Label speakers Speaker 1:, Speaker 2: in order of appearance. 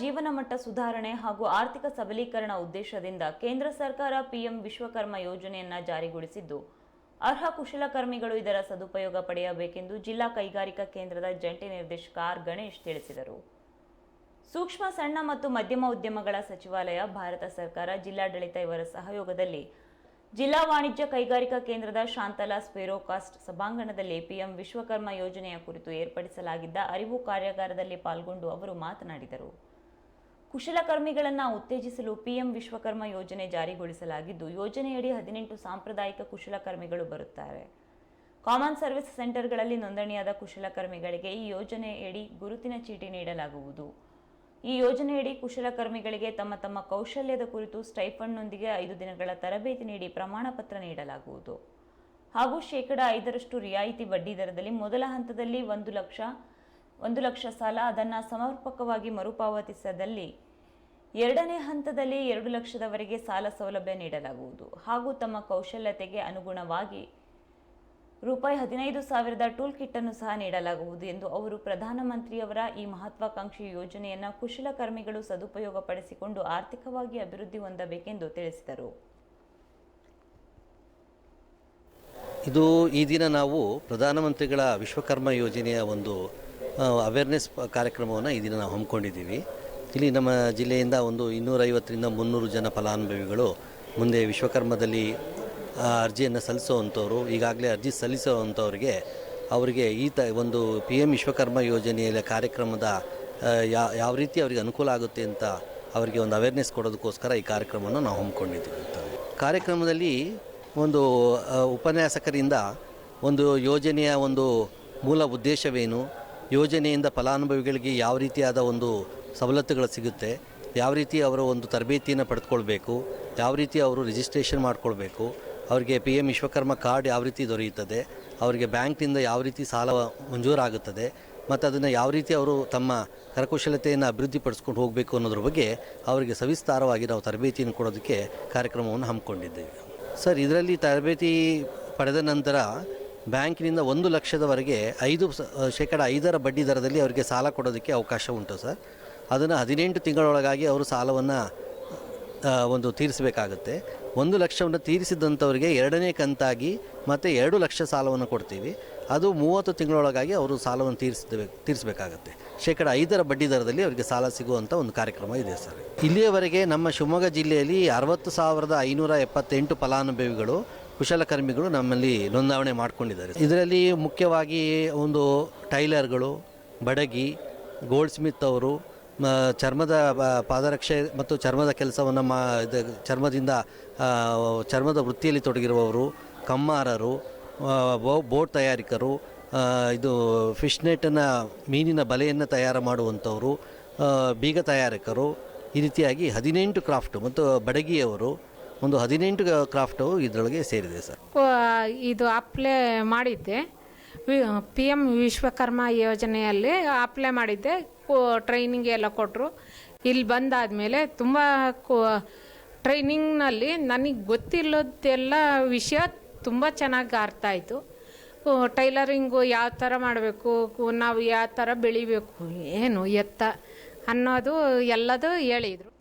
Speaker 1: ಜೀವನ ಮಟ್ಟ ಸುಧಾರಣೆ ಹಾಗೂ ಆರ್ಥಿಕ ಸಬಲೀಕರಣ ಉದ್ದೇಶದಿಂದ ಕೇಂದ್ರ ಸರ್ಕಾರ ಪಿಎಂ ವಿಶ್ವಕರ್ಮ ಯೋಜನೆಯನ್ನ ಜಾರಿಗೊಳಿಸಿದ್ದು. ಅರ್ಹ ಕುಶಲಕರ್ಮಿಗಳು ಇದರ ಸದುಪಯೋಗ ಪಡೆಯಬೇಕೆಂದು ಜಿಲ್ಲಾ ಕೈಗಾರಿಕಾ ಕೇಂದ್ರದ ಜಂಟಿ ನಿರ್ದೇಶಕ ಆರ್ ಗಣೇಶ್ ತಿಳಿಸಿದರು. ಸೂಕ್ಷ್ಮ, ಸಣ್ಣ ಮತ್ತು ಮಧ್ಯಮ ಉದ್ಯಮಗಳ ಸಚಿವಾಲಯ ಭಾರತ ಸರ್ಕಾರ ಜಿಲ್ಲಾಡಳಿತ ಇವರ ಸಹಯೋಗದಲ್ಲಿ ಜಿಲ್ಲಾ ವಾಣಿಜ್ಯ ಕೈಗಾರಿಕಾ ಕೇಂದ್ರದ ಶಾಂತಲಾ ಸ್ಪೇರೋಕಾಸ್ಟ್ ಸಭಾಂಗಣದಲ್ಲಿ ಪಿಎಂ ವಿಶ್ವಕರ್ಮ ಯೋಜನೆಯ ಕುರಿತು ಏರ್ಪಡಿಸಲಾಗಿದ್ದ ಅರಿವು ಕಾರ್ಯಾಗಾರದಲ್ಲಿ ಪಾಲ್ಗೊಂಡು ಅವರು ಮಾತನಾಡಿದರು. ಕುಶಲಕರ್ಮಿಗಳನ್ನು ಉತ್ತೇಜಿಸಲು ಪಿಎಂ ವಿಶ್ವಕರ್ಮ ಯೋಜನೆ ಜಾರಿಗೊಳಿಸಲಾಗಿದ್ದು, ಯೋಜನೆಯಡಿ ಹದಿನೆಂಟು ಸಾಂಪ್ರದಾಯಿಕ ಕುಶಲಕರ್ಮಿಗಳು ಬರುತ್ತಾರೆ. ಕಾಮನ್ ಸರ್ವಿಸ್ ಸೆಂಟರ್ಗಳಲ್ಲಿ ನೋಂದಣಿಯಾದ ಕುಶಲಕರ್ಮಿಗಳಿಗೆ ಈ ಯೋಜನೆಯಡಿ ಗುರುತಿನ ಚೀಟಿ ನೀಡಲಾಗುವುದು. ಈ ಯೋಜನೆಯಡಿ ಕುಶಲಕರ್ಮಿಗಳಿಗೆ ತಮ್ಮ ತಮ್ಮ ಕೌಶಲ್ಯದ ಕುರಿತು ಸ್ಟೈಫಂಡ್ನೊಂದಿಗೆ ಐದು ದಿನಗಳ ತರಬೇತಿ ನೀಡಿ ಪ್ರಮಾಣ ಪತ್ರ ನೀಡಲಾಗುವುದು. ಹಾಗೂ ಶೇಕಡ ಐದರಷ್ಟು ರಿಯಾಯಿತಿ ಬಡ್ಡಿದರದಲ್ಲಿ ಮೊದಲ ಹಂತದಲ್ಲಿ ಒಂದು ಲಕ್ಷ ಒಂದು ಲಕ್ಷ ಸಾಲ ಅದನ್ನು ಸಮರ್ಪಕವಾಗಿ ಮರುಪಾವತಿಸದಲ್ಲಿ ಎರಡನೇ ಹಂತದಲ್ಲಿ ಎರಡು ಲಕ್ಷದವರೆಗೆ ಸಾಲ ಸೌಲಭ್ಯ ನೀಡಲಾಗುವುದು ಹಾಗೂ ತಮ್ಮ ಕೌಶಲ್ಯತೆಗೆ ಅನುಗುಣವಾಗಿ ರೂಪಾಯಿ ಹದಿನೈದು ಸಾವಿರದ ಟೂಲ್ ಕಿಟ್ ಅನ್ನು ಸಹ ನೀಡಲಾಗುವುದು ಎಂದು ಅವರು ಪ್ರಧಾನಮಂತ್ರಿಯವರ ಈ ಮಹತ್ವಾಕಾಂಕ್ಷಿ ಯೋಜನೆಯನ್ನು ಕುಶಲಕರ್ಮಿಗಳು ಸದುಪಯೋಗ ಪಡಿಸಿಕೊಂಡು ಆರ್ಥಿಕವಾಗಿ ಅಭಿವೃದ್ಧಿ ಹೊಂದಬೇಕೆಂದು ತಿಳಿಸಿದರು.
Speaker 2: ಇದು ಈ ದಿನ ನಾವು ಪ್ರಧಾನಮಂತ್ರಿಗಳ ವಿಶ್ವಕರ್ಮ ಯೋಜನೆಯ ಒಂದು ಅವೇರ್ನೆಸ್ ಕಾರ್ಯಕ್ರಮವನ್ನು ಈ ದಿನ ನಾವು ಹಮ್ಮಿಕೊಂಡಿದ್ದೀವಿ. ಇಲ್ಲಿ ನಮ್ಮ ಜಿಲ್ಲೆಯಿಂದ ಒಂದು ಇನ್ನೂರೈವತ್ತರಿಂದ ಮುನ್ನೂರು ಜನ ಫಲಾನುಭವಿಗಳು ಮುಂದೆ ವಿಶ್ವಕರ್ಮದಲ್ಲಿ ಅರ್ಜಿಯನ್ನು ಸಲ್ಲಿಸುವಂಥವ್ರು ಈಗಾಗಲೇ ಅರ್ಜಿ ಸಲ್ಲಿಸುವಂಥವ್ರಿಗೆ ಅವರಿಗೆ ಈ ತ, ಒಂದು ಪಿ ಎಂ ವಿಶ್ವಕರ್ಮ ಯೋಜನೆಯ ಕಾರ್ಯಕ್ರಮದ ಯಾವ ರೀತಿ ಅವರಿಗೆ ಅನುಕೂಲ ಆಗುತ್ತೆ ಅಂತ ಅವರಿಗೆ ಒಂದು ಅವೇರ್ನೆಸ್ ಕೊಡೋದಕ್ಕೋಸ್ಕರ ಈ ಕಾರ್ಯಕ್ರಮವನ್ನು ನಾವು ಹಮ್ಮಿಕೊಂಡಿದ್ದೀವಿ ಕಾರ್ಯಕ್ರಮದಲ್ಲಿ ಒಂದು ಉಪನ್ಯಾಸಕರಿಂದ ಒಂದು ಯೋಜನೆಯ ಒಂದು ಮೂಲ ಉದ್ದೇಶವೇನು ಯೋಜನೆಯಿಂದ ಫಲಾನುಭವಿಗಳಿಗೆ ಯಾವ ರೀತಿಯಾದ ಒಂದು ಸವಲತ್ತುಗಳು ಸಿಗುತ್ತೆ, ಯಾವ ರೀತಿ ಅವರ ಒಂದು ತರಬೇತಿಯನ್ನು ಪಡೆದುಕೊಳ್ಬೇಕು, ಯಾವ ರೀತಿ ಅವರು ರಿಜಿಸ್ಟ್ರೇಷನ್ ಮಾಡಿಕೊಳ್ಬೇಕು, ಅವರಿಗೆ ಪಿ ಎಂ ವಿಶ್ವಕರ್ಮ ಕಾರ್ಡ್ ಯಾವ ರೀತಿ ದೊರೆಯುತ್ತದೆ, ಅವರಿಗೆ ಬ್ಯಾಂಕ್ನಿಂದ ಯಾವ ರೀತಿ ಸಾಲ ಮಂಜೂರಾಗುತ್ತದೆ, ಮತ್ತು ಅದನ್ನು ಯಾವ ರೀತಿ ಅವರು ತಮ್ಮ ಕರಕುಶಲತೆಯನ್ನು ಅಭಿವೃದ್ಧಿಪಡಿಸ್ಕೊಂಡು ಹೋಗಬೇಕು ಅನ್ನೋದ್ರ ಬಗ್ಗೆ ಅವರಿಗೆ ಸವಿಸ್ತಾರವಾಗಿ ನಾವು ತರಬೇತಿಯನ್ನು ಕೊಡೋದಕ್ಕೆ ಕಾರ್ಯಕ್ರಮವನ್ನು ಹಮ್ಮಿಕೊಂಡಿದ್ದೇವೆ. ಸರ್, ಇದರಲ್ಲಿ ತರಬೇತಿ ಪಡೆದ ನಂತರ ಬ್ಯಾಂಕಿನಿಂದ ಒಂದು ಲಕ್ಷದವರೆಗೆ ಐದು ಶೇಕಡ ಐದರ ಬಡ್ಡಿ ದರದಲ್ಲಿ ಅವರಿಗೆ ಸಾಲ ಕೊಡೋದಕ್ಕೆ ಅವಕಾಶ ಉಂಟು ಸರ್. ಅದನ್ನು ಹದಿನೆಂಟು ತಿಂಗಳೊಳಗಾಗಿ ಅವರು ಸಾಲವನ್ನು ಒಂದು ತೀರಿಸಬೇಕಾಗುತ್ತೆ. ಒಂದು ಲಕ್ಷವನ್ನು ತೀರಿಸಿದಂಥವರಿಗೆ ಎರಡನೇ ಕಂತಾಗಿ ಮತ್ತು ಎರಡು ಲಕ್ಷ ಸಾಲವನ್ನು ಕೊಡ್ತೀವಿ. ಅದು ಮೂವತ್ತು ತಿಂಗಳೊಳಗಾಗಿ ಅವರು ಸಾಲವನ್ನು ತೀರಿಸಬೇಕು ತೀರಿಸಬೇಕಾಗತ್ತೆ. ಶೇಕಡ ಐದರ ಬಡ್ಡಿ ದರದಲ್ಲಿ ಅವರಿಗೆ ಸಾಲ ಸಿಗುವಂಥ ಒಂದು ಕಾರ್ಯಕ್ರಮ ಇದೆ ಸರ್. ಇಲ್ಲಿಯವರೆಗೆ ನಮ್ಮ ಶಿವಮೊಗ್ಗ ಜಿಲ್ಲೆಯಲ್ಲಿ ಅರವತ್ತು ಸಾವಿರದ ಐನೂರ ಎಪ್ಪತ್ತೆಂಟು ಫಲಾನುಭವಿಗಳು ಕುಶಲಕರ್ಮಿಗಳು ನಮ್ಮಲ್ಲಿ ನೋಂದಾವಣೆ ಮಾಡಿಕೊಂಡಿದ್ದಾರೆ. ಇದರಲ್ಲಿ ಮುಖ್ಯವಾಗಿ ಒಂದು ಟೈಲರ್ಗಳು, ಬಡಗಿ ಗೋಲ್ಡ್ ಸ್ಮಿತ್ ಅವರು ಚರ್ಮದ ಪಾದರಕ್ಷೆ ಮತ್ತು ಚರ್ಮದ ಕೆಲಸವನ್ನು ಮಾ, ಇದು ಚರ್ಮದಿಂದ ಚರ್ಮದ ವೃತ್ತಿಯಲ್ಲಿ ತೊಡಗಿರುವವರು, ಕಮ್ಮಾರರು ಬೋಟ್ ತಯಾರಿಕರು ಇದು ಫಿಶ್ ನೆಟ್ಟನ್ನು ಮೀನಿನ ಬಲೆಯನ್ನು ತಯಾರು ಮಾಡುವಂಥವರು ಬೀಗ ತಯಾರಕರು, ಈ ರೀತಿಯಾಗಿ ಹದಿನೆಂಟು ಕ್ರಾಫ್ಟು ಮತ್ತು ಬಡಗಿಯವರು ಒಂದು ಹದಿನೆಂಟು ಕ್ರಾಫ್ಟು ಇದರೊಳಗೆ ಸೇರಿದೆ ಸರ್.
Speaker 3: ಇದು ಅಪ್ಲೈ ಮಾಡಿದ್ದೆ. ಪಿ ಎಂ ವಿಶ್ವಕರ್ಮ ಯೋಜನೆಯಲ್ಲಿ ಅಪ್ಲೈ ಮಾಡಿದ್ದೆ. ಟ್ರೈನಿಂಗ್ ಎಲ್ಲ ಕೊಟ್ಟರು ಇಲ್ಲಿ ಬಂದಾದಮೇಲೆ ತುಂಬ ಟ್ರೈನಿಂಗ್ನಲ್ಲಿ ನನಗೆ ಗೊತ್ತಿಲ್ಲದೆಲ್ಲ ವಿಷಯ ತುಂಬ ಚೆನ್ನಾಗಿ ಅರ್ಥ ಆಯಿತು. ಟೈಲರಿಂಗು ಯಾವ ಥರ ಮಾಡಬೇಕು? ನಾವು ಯಾವ ಥರ ಬೆಳಿಬೇಕು? ಏನು ಎತ್ತ ಅನ್ನೋದು ಎಲ್ಲದೂ ಹೇಳಿದರು.